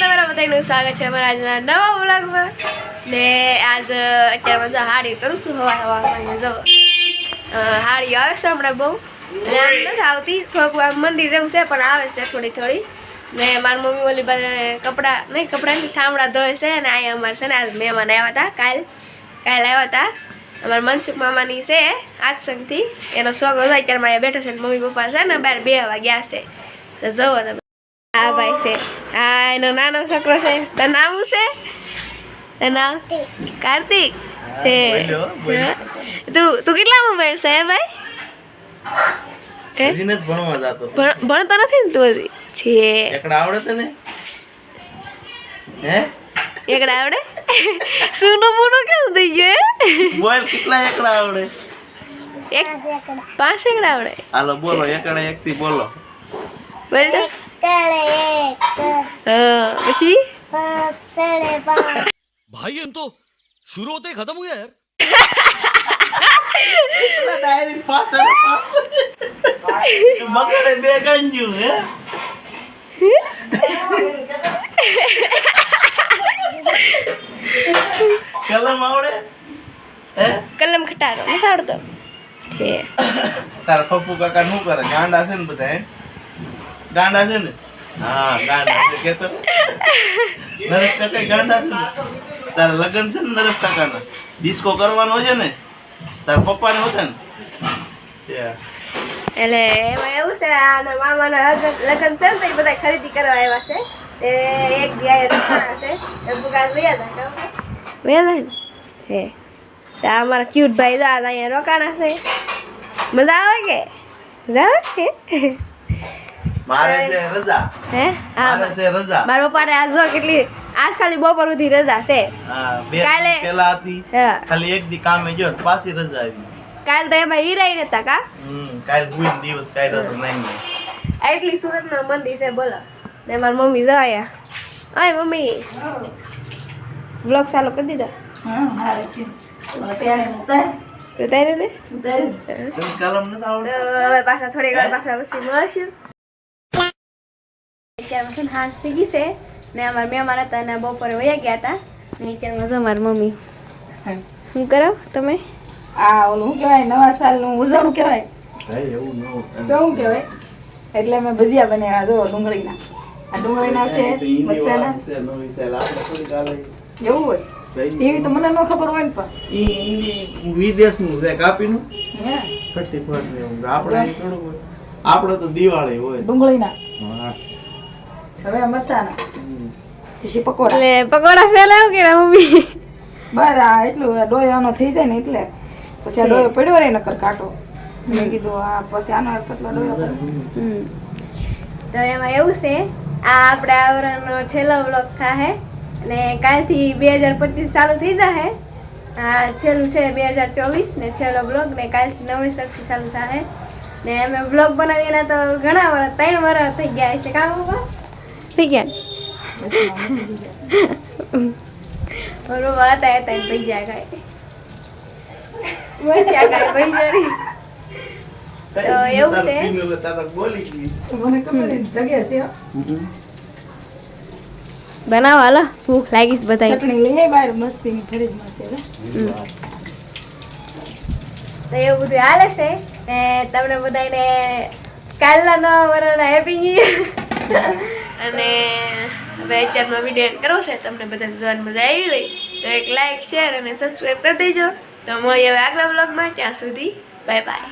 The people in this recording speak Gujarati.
તમારા બધાનું સ્વાગત છે અમારા આજના નવા વ્લોગમાં. ને આજ અત્યારે બધા હાડી કરું છું હવા હવામાં જો હાડી આવે છે હમણાં બહુ. ને આમ નથી આવતી. થોડુંક આમ મંદિર જેવું છે, પણ આવે છે થોડી થોડી. ને મારી મમ્મી ઓલી બધા કપડાં, નહીં, કપડાં થાંભળા ધોય છે અને અહીંયા અમારે છે ને આજ મહેમાન આવ્યા હતા, કાલ. કાલ આવ્યા હતા. અમારા મનસુખ મામાની છે, આજ એનો છોકરો અત્યારે અહીંયા બેઠો છે મમ્મી પપ્પા છે ને બહાર બે ગયા છે. તો જવો તમે. હા ભાઈ છે હા એનો નાનો છોકરો છે તારું નામ છે નામ કાર્તિક છે બોલ્યો. તું તું કેટલામાં ભણશે હે ભાઈ ભણ- ભણતો નથી ને તું હજી છે એકડા આવડે તને હે એકડા આવડે સુનો મુનો કેવું થઈ ગયો બોલ કેટલા એકડા આવડે એક પાંચ એકડા આવડે હાલો બોલો એકડા એક થી બોલો બોલ તો પછી? ભાઈ એમ તો શુરુ હોતે ખતમ હો યાર. ડાયરી પાછળ મગડે બે ગંજુ હે? કલમ આવડે? કલમ ખટાડો નથી આવડતો તાર પપ્પુ કાકા શું કરે ગાંડા છે ને બધા ગાંડા છે ને? હા, ગાંડા છે કેતો નરેશ કાકા ગાંડા છે ને? તારા લગ્ન છે ને નરેશ કાકાના? ડિસ્કો કરવાનો છે ને? તારા પપ્પાને હોતે ને? એટલે એમાં એવું છે, આના મામાના લગન છે ને બધા ખરીદી કરવા આવ્યા છે. તે એક રોકાણા છે. એ દુકાન વયા હતા છે આ અમારા ક્યુટ ભાઈ દાદા અહીંયા રોકાણા છે. મજા આવે કે? મજા આવે કે? મારે છે રજા. હે? હા મારે છે રજા. મારા પપ્પાને આજ કેટલી આજ ખાલી બપોર સુધી રજા છે. કાલે- પહેલા હતી. ખાલી એક દી કામે જો પાછી રજા આવી. કાલ તો એમાં હીરાઈ નતા કા? હમ કાલ ભૂલ દિવસ કાઢ્યો તો નહીં નહીં. એટલી સુરતમાં મંદિર છે બોલો. ને મારી મમ્મી જવાયા આયા મમ્મી. બ્લોગ ચાલુ કરી દીધા? ને? હવે પાછા થોડી વાર પાછા પછી મળશું. અત્યારમાં છે ને હાંસ થઈ ગઈ છે ને અમારા મહેમાન હતા ને બપોરે વયા ગયા હતા ને અત્યારમાં જો મારી મમ્મી. શું કરો તમે? આ ઓલું શું કહેવાય? નવા સાલનું ઉજવણું કહેવાય? એવું હોય. કેવું કહેવાય? એટલે મેં ભજીયા બનાવ્યા જો ડુંગળીના. આ ડુંગળીના છે મસાલા. છે. એવું હોય? એવી તો મને ન ખબર હોય ને પણ. વિદેશનું છે કાપીનું. આપણે તો દિવાળી હોય. ડુંગળીના. હા. હવે મસાલા. પછી પકોડા. એટલે પકોડા છે લાવ કે મમ્મી? બસ આ એટલું ડોયાનો થઈ જાય ને એટલે. પછી આ ડોયો પડ્યો રે નકર કાટો. મેં કીધું આ પછી આનો કેટલો ડોયો હમ. તો એમાં એવું છે આ આપણે આવરણનો છેલ્લો બ્લોક થાહે. અને કાલથી બે હજાર પચીસ ચાલુ થઈ જશે આ છેલ્લું છે બે હજાર ચોવીસ ને છેલ્લો બ્લોગ ને કાલથી નવેસરથી ચાલુ થશે ને અમે બ્લોગ બનાવીને તો ઘણા વર્ષ ત્રણ વર્ષ થઈ ગયા છે કામ પપ્પા થઈ ગયા આયા હતા હતા જાય ગયા કાંઈ તો એવું છે? બનાવ હાલો. ભૂખ લાગીશ બધા તો એવું બધું હાલે છે ને તમને બધાને કાલના નવા વર્ષના હેપી ન્યુ યર અને હવે અત્યારમાં વીડિયો એન્ડ કરવો છે, તમને બધા જોવાની મજા આવી હોય, તો એક લાઇક શેર અને સબસ્ક્રાઈબ કરી દેજો. તો મળીએ હવે આગલા બ્લોગમાં ત્યાં સુધી બાય બાય